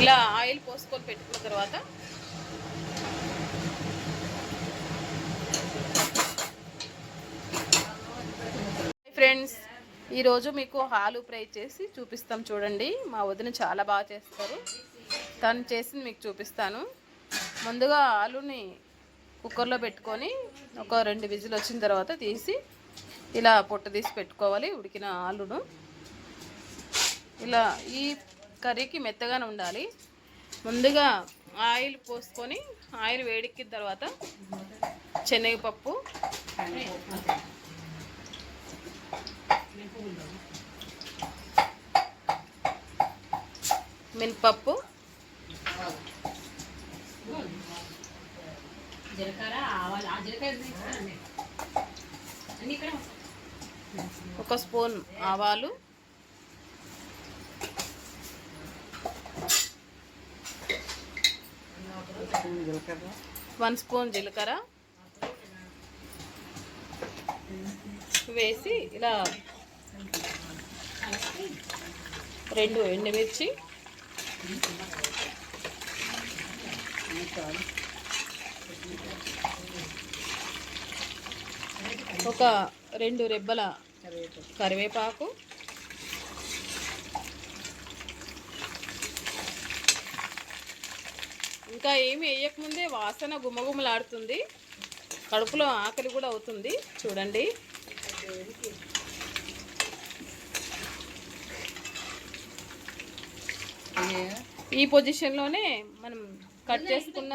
ఇలా ఆయిల్ పోసుకొని పెట్టుకున్న తర్వాత ఫ్రెండ్స్ ఈరోజు మీకు ఆలు ఫ్రై చేసి చూపిస్తాం చూడండి. మా వదిన చాలా బాగా చేస్తారు. తను చేసింది మీకు చూపిస్తాను. ముందుగా ఆలుని కుక్కర్లో పెట్టుకొని ఒక రెండు విజిల్ వచ్చిన తర్వాత తీసి ఇలా పొట్టు తీసి పెట్టుకోవాలి ఉడికిన ఆలును. ఇలా ఈ కర్రీకి మెత్తగానే ఉండాలి. ముందుగా ఆయిల్ పోసుకొని ఆయిల్ వేడెక్కిన తర్వాత శనగపప్పు. మినపప్పు. ఒక స్పూన్ ఆవాలు. వన్ స్పూన్ జీలకర్ర వేసి ఇలా రెండు ఎండుమిర్చి ఒక రెండు రెబ్బల కరివేపాకు ఇంకా ఏమి వేయకముందే వాసన గుమగుమలాడుతుంది. కడుపులో ఆకలి కూడా అవుతుంది. చూడండి. ఈ పొజిషన్లోనే మనం కట్ చేసుకున్న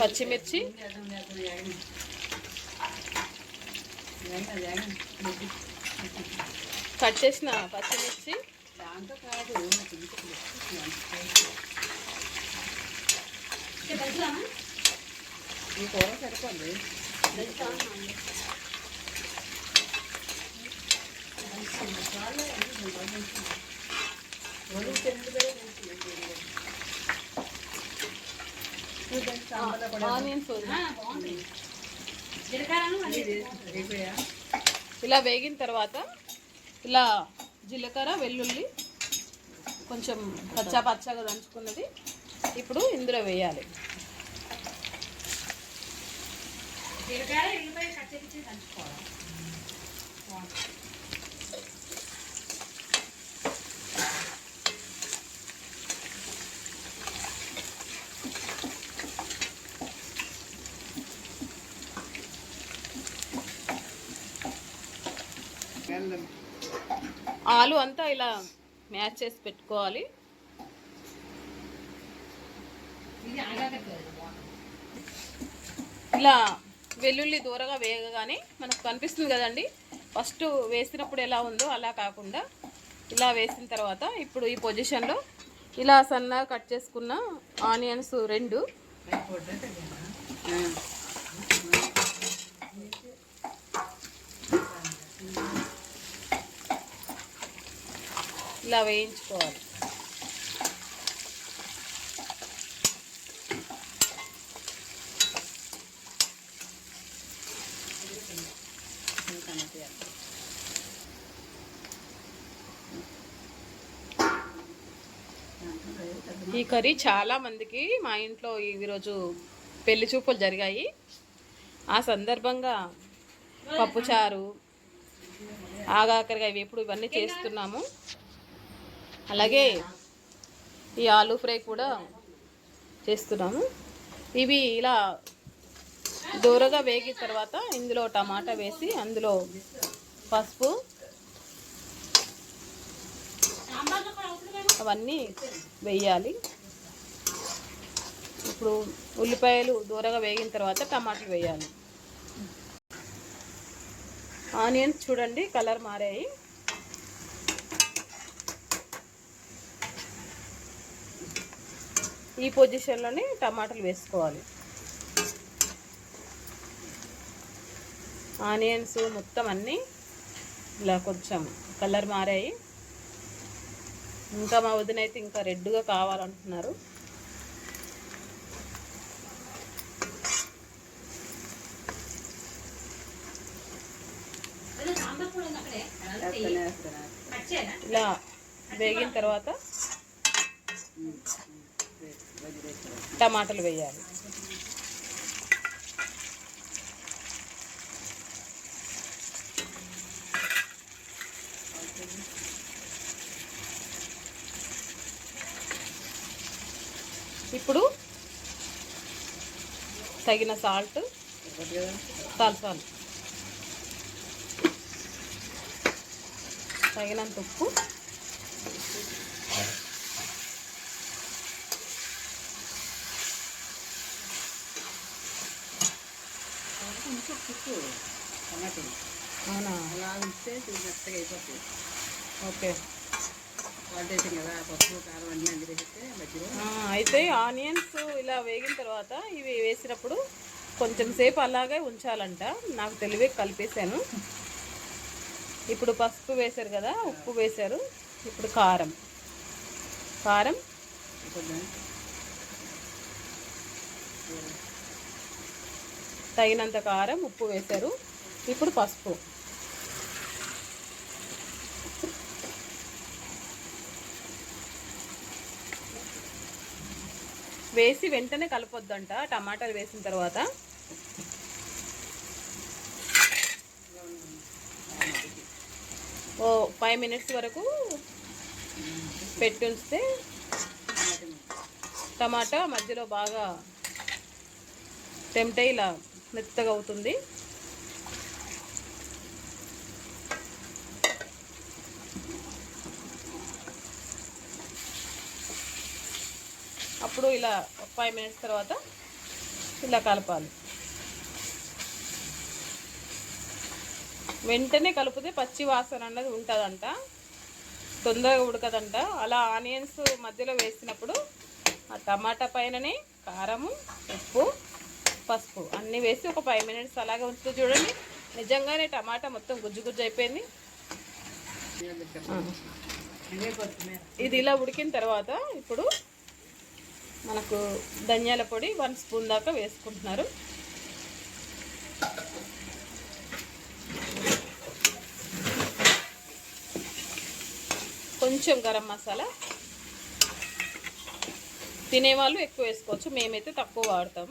పచ్చిమిర్చి. కట్ చేసిన పచ్చిమిర్చి. ఈ కూర సరిపోద్ది. ఇలా వేగిన తర్వాత ఇలా జీలకర్ర వెల్లుల్లి కొంచెం పచ్చా పచ్చగా దంచుకున్నది. ఇప్పుడు ఇందులో వేయాలి. ఆలు అంతా ఇలా మ్యాచ్ చేసి పెట్టుకోవాలి ఇలా వెల్లుల్లి దూరగా వేగగానే మనకు కనిపిస్తుంది కదండి. ఫస్ట్ వేసినప్పుడు ఎలా ఉందో అలా కాకుండా ఇలా వేసిన తర్వాత ఇప్పుడు ఈ పొజిషన్లో ఇలా సన్నగా కట్ చేసుకున్న ఆనియన్స్ రెండు. ఇలా వేయించుకోవాలి. ఈ కర్రీ చాలా మందికి మా ఇంట్లో ఈరోజు పెళ్ళి చూపులు జరిగాయి. ఆ సందర్భంగా పప్పుచారు ఆగాకరిగా వేపుడు ఇవన్నీ చేస్తున్నాము. అలాగే ఈ ఆలూ ఫ్రై కూడా చేస్తున్నాము. ఇవి ఇలా దూరగా వేగిన తర్వాత ఇందులో టమాటా వేసి అందులో పసుపు అవన్నీ వేయాలి. ఇప్పుడు ఉల్లిపాయలు దూరగా వేగిన తర్వాత టమాటాలు వేయాలి. ఆనియన్స్ చూడండి కలర్ మారాయి. ఈ పొజిషన్లోనే టమాటాలు వేసుకోవాలి. ఆనియన్స్ మొత్తం అన్నీ ఇలా కొంచెం కలర్ మారాయి. ఇంకా మా వదిన అయితే ఇంకా రెడ్గా కావాలంటున్నారు. ఇలా వేగిన తర్వాత టమాటాలు వేయాలి. ఇప్పుడు తగిన సాల్ట్ ఒకటి తగినంత ఉప్పు. టమాటో. అవునా? అలా ఉంచితే మెత్తగా అయిపోతుంది. ఓకే. అయితే ఆనియన్స్ ఇలా వేగిన తర్వాత ఇవి వేసినప్పుడు కొంచెం సేపు అలాగే ఉంచాలంట. నాకు తెలివి కలిపేశాను. ఇప్పుడు పసుపు వేశారు కదా ఉప్పు వేశారు. ఇప్పుడు కారం. కారం? తగినంత కారం ఉప్పు వేశారు. ఇప్పుడు పసుపు. వేసి వెంటనే కలపొద్దంట. టమాటాలు వేసిన తర్వాత. ఓ ఫైవ్ మినిట్స్ వరకు పెట్టి ఉంచితే టమాటా మధ్యలో బాగా టెంప్టే మెత్తగా అవుతుంది. అప్పుడు ఇలా ఫైవ్ మినిట్స్ తర్వాత ఇలా కలపాలి. వెంటనే కలిపితే పచ్చి వాసన అన్నది ఉంటుందంట. తొందరగా ఉడకదంట. అలా ఆనియన్స్ మధ్యలో వేసినప్పుడు ఆ టమాటా పైననే కారము ఉప్పు పసుపు అన్నీ వేసి ఒక ఫైవ్ మినిట్స్ అలాగే ఉంచుతూ చూడండి. నిజంగానే టమాటా మొత్తం గుజ్జు గుజ్జు అయిపోయింది. ఇది ఇలా ఉడికిన తర్వాత ఇప్పుడు మనకు ధనియాల పొడి వన్ స్పూన్ దాకా వేసుకుంటున్నారు. కొంచెం గరం మసాలా. తినేవాళ్ళు ఎక్కువ వేసుకోవచ్చు. మేమైతే తక్కువ వాడతాం.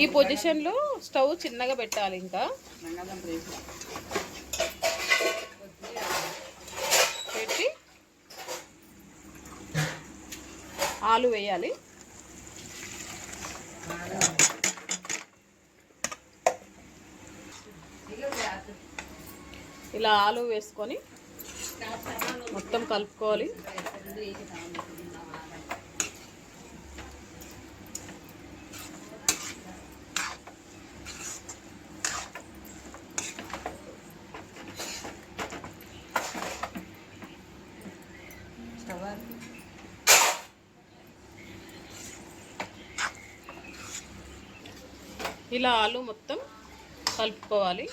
ఈ పొజిషన్లో స్టవ్ చిన్నగా పెట్టాలి ఇంకా. పెట్టి ఆలు వేయాలి. ఇలా ఆలు వేసుకొని మొత్తం కలుపుకోవాలి. ఇలా ఆలు మొత్తం కలుపుకోవాలి.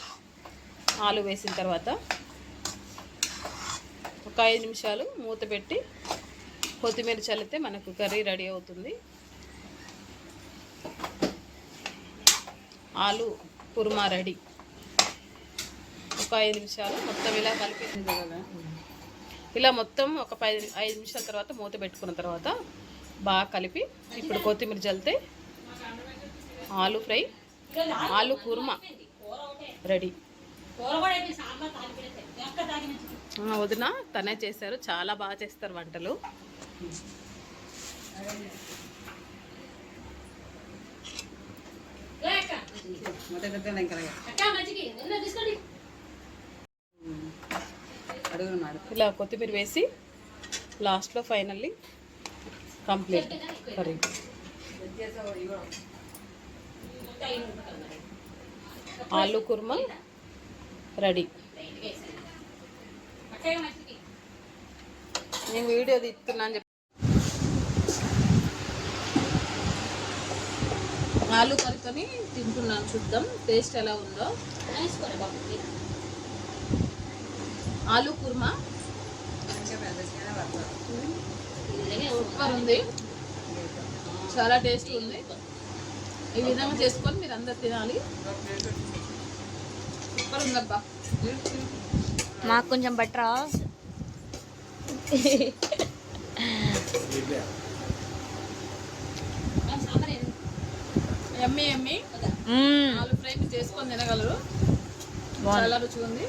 ఆలు వేసిన తర్వాత ఒక ఐదు నిమిషాలు మూత పెట్టి కొత్తిమీర చల్లితే మనకు కర్రీ రెడీ అవుతుంది. ఆలు కుర్మా రెడీ. ఒక ఐదు నిమిషాలు మొత్తం ఇలా కలిపి కదా? ఇలా మొత్తం ఒక పది ఐదు నిమిషాల తర్వాత మూత పెట్టుకున్న తర్వాత బాగా కలిపి ఇప్పుడు కొత్తిమీర చల్లితే ఆలు ఫ్రై ఆలు కుర్మా. రెడీ. వదిన తనే చేశారు. చాలా బాగా చేస్తారు వంటలు. ఇలా కొత్తిమీర వేసి లాస్ట్లో ఫైనల్లీ కంప్లీట్ కర్రీ. ఆలు కుర్మా రెడీ. నేను వీడియో తీస్తున్నాను చెప్పి ఆలు కర్రీతోని తింటున్నాను చూద్దాం. టేస్ట్ ఎలా ఉందో. ఆలు కుర్మా. సూపర్ ఉంది. చాలా టేస్ట్ ఉంది. ఈ విధంగా చేసుకొని మీరు అందరు తినాలి. సూపర్ ఉందబ్బా. మాకు కొంచెం ఏం- ఎమ్మి ఎమ్మి మ్మ్. ఆలు ఫ్రై మీరు చేసుకొని తినగలరు. చాలా రుచిగా ఉంది.